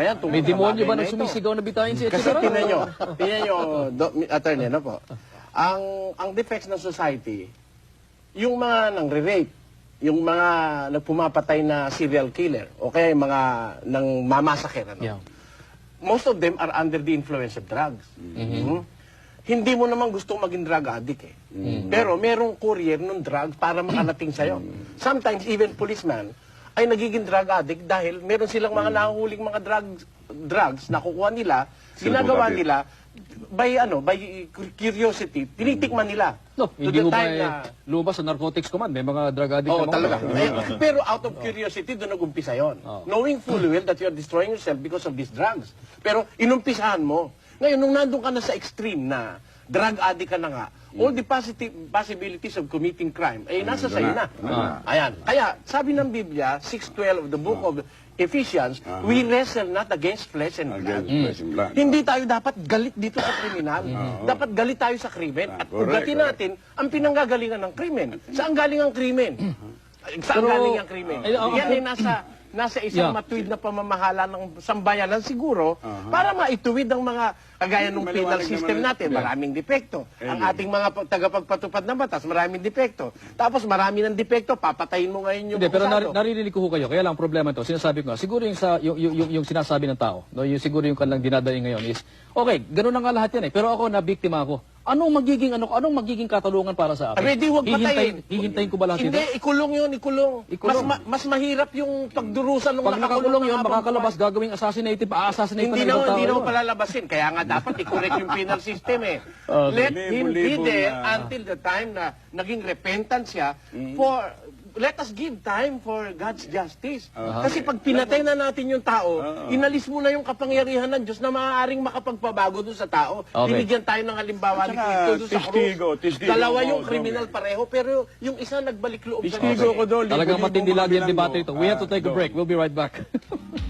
yan. tungkol May demonyo ba na sumisigaw na bitayin si Kasi etc.? tinan nyo, tinan nyo, do, attorney, ano po, ang, ang defects ng society, yung mga nangre-rape, yung mga nagpumapatay na serial killer, o kaya yung mga nang mamasakir, ano? Yeah. most of them are under the influence of drugs. Mhm. Hindi mo naman gustong maging drug addict eh. Pero merong courier ng drug para makarating sa'yo. Sometimes even policeman ay nagiging drug addict dahil meron silang mga nahuhuling mga drugs, drugs na kukuha nila, Sila ginagawa nila by ano, by curiosity, tinitikman nila. No, To hindi the mo ba time eh, na- lumabas sa narcotics command, may mga drug addict Oo, na mga- talaga. Eh, pero out of curiosity, doon nag-umpisa yun. Oo. Knowing fully well that you're destroying yourself because of these drugs. Pero inumpisahan mo. Ngayon, nung nandun ka na sa extreme na drug addict ka na nga, all the positive possibilities of committing crime, eh, nasa sa'yo na. Ayan. Kaya, sabi ng Biblia, 6.12 of the book of Ephesians, we wrestle not against flesh and blood. Against flesh and blood. Hindi tayo dapat galit dito sa kriminal. Dapat galit tayo sa krimen. Ah, At correct, ugatin correct. natin ang pinanggagalingan ng krimen. Saan galing ang krimen? Saan galing ang krimen? Ay, Yan ay nasa nasa isang Yeah. matuwid na pamamahala ng sambayanan siguro para maituwid ang mga kagaya ng penal Maliwanag system naman. natin. Maraming depekto. Ang Ayun. ating mga pag- tagapagpatupad ng batas, maraming depekto. Tapos marami ng depekto, papatayin mo ngayon yung Hindi, pero nar- akusado. naririnig ko ho kayo. Kaya lang ang problema to, sinasabi ko nga, siguro yung, sa, yung, yung, yung, yung sinasabi ng tao, no, yung, siguro yung kanilang dinadaing ngayon is, okay, ganun na nga lahat yan eh, pero ako na biktima ako. Anong magiging ano anong magiging katalungan para sa akin? Ready, huwag hihintayin, patayin. hihintayin ko ba lang Hindi, sila? ikulong yun, ikulong. Ikulong. Mas, ma- mas mahirap yung pagdurusan ng Pag nakakulong yun, habang makakalabas, gagawing assassinative, a-assassinate Hindi pa ng ibang na, tao hindi na palalabasin. Kaya nga dapat i-correct yung penal system eh. Okay. Let him be there na- until the time na naging repentant siya for let us give time for God's justice. Kasi pag pinatay na natin yung tao, inalis mo na yung kapangyarihan ng Diyos na maaaring makapagpabago doon sa tao. Okay. Binigyan tayo ng halimbawa ni Cristo doon sa krus. testigo, Dalawa yung Dong, kriminal eh. pareho, pero yung isa nagbalik loob Testigo Diyos. ko doon. Talagang matindi lagi yung bilang debate ito. We have to take a Ah, break. We'll be right back.